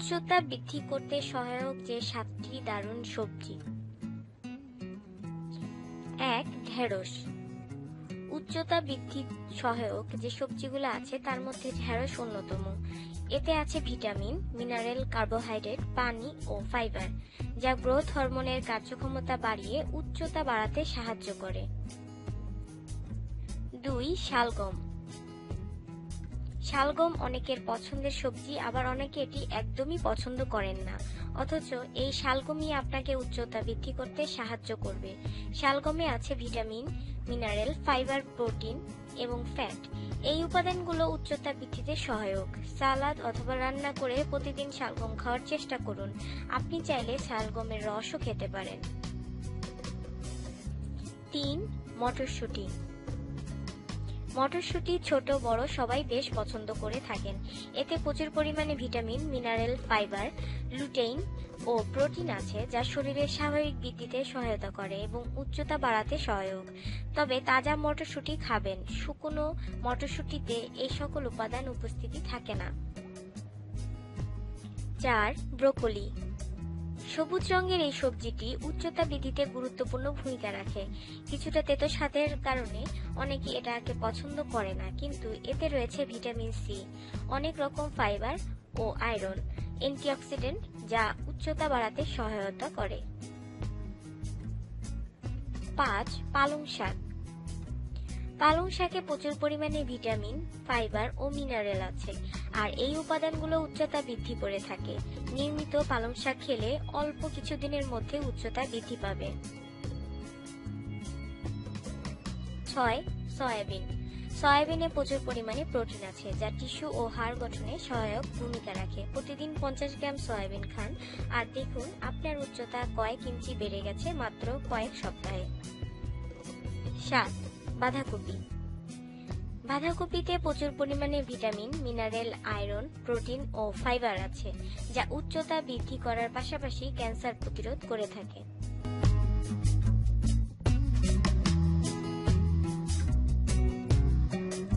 উচ্চতা বৃদ্ধি করতে সহায়ক যে সাতটি দারুণ সবজি। এক, ঢেঁড়স। উচ্চতা বৃদ্ধি সহায়ক যে সবজিগুলো আছে, তার মধ্যে ঢেঁড়স অন্যতম। এতে আছে ভিটামিন, মিনারেল, কার্বোহাইড্রেট, পানি ও ফাইবার, যা গ্রোথ হরমোনের কার্যক্ষমতা বাড়িয়ে উচ্চতা বাড়াতে সাহায্য করে। দুই, শালগম। শালগম অনেকের পছন্দের সবজি, আবার অনেকে এটি একদমই পছন্দ করেন না। অথচ এই শালগমই আপনাকে উচ্চতা বৃদ্ধি করতে সাহায্য করবে। শালগমে আছে ভিটামিন, মিনারেল, ফাইবার, প্রোটিন এবং ফ্যাট। এই উপাদানগুলো উচ্চতা বৃদ্ধিতে সহায়ক। সালাদ অথবা রান্না করে প্রতিদিন শালগম খাওয়ার চেষ্টা করুন। আপনি চাইলে শালগমের রসও খেতে পারেন। তিন, মটরশুঁটি। মটরশুঁটি ছোট, বড় সবাই বেশ পছন্দ করে থাকেন। এতে প্রচুর পরিমাণে ভিটামিন, মিনারেল, ফাইবার লুটেইন ও প্রোটিন আছে, যা শরীরের স্বাভাবিক বৃদ্ধিতে সহায়তা করে এবং উচ্চতা বাড়াতে সহায়ক। তবে তাজা মটরশুঁটি খাবেন। শুকনো মটরশুঁটিতে এই সকল উপাদান উপস্থিতি থাকে না। চার, ব্রোকলি। সবুজ রঙের এই সবজিটি উচ্চতা বৃদ্ধিতে গুরুত্বপূর্ণ ভূমিকা রাখে। কিছুটা তেতো স্বাদের কারণে অনেকে এটাকে পছন্দ করে না, কিন্তু এতে রয়েছে ভিটামিন সি, অনেক রকম ফাইবার ও আয়রন, অ্যান্টিঅক্সিডেন্ট যা উচ্চতা বাড়াতে সহায়তা করে। পাঁচ, পালং শাক। পালং শাকে প্রচুর পরিমাণে ভিটামিন, ফাইবার ও মিনারেল আছে, আর এই উপাদানগুলো উচ্চতা বৃদ্ধি করে থাকে। নিয়মিত পালং শাক খেলে অল্প কিছুদিনের মধ্যে উচ্চতা বৃদ্ধি পাবে। ছয়, সয়াবিন। সয়াবিনে প্রচুর পরিমাণে প্রোটিন আছে, যা টিস্যু ও হাড় গঠনে সহায়ক ভূমিকা রাখে। প্রতিদিন পঞ্চাশ গ্রাম সয়াবিন খান, আর দেখুন আপনার উচ্চতা কয়েক ইঞ্চি বেড়ে গেছে মাত্র কয়েক সপ্তাহে। সাত বাঁধাকপি। বাঁধাকপিতে প্রচুর পরিমাণে ভিটামিন, মিনারেল, আয়রন, প্রোটিন ও ফাইবার আছে, যা উচ্চতা বৃদ্ধি করার পাশাপাশি ক্যান্সার প্রতিরোধ করে থাকে।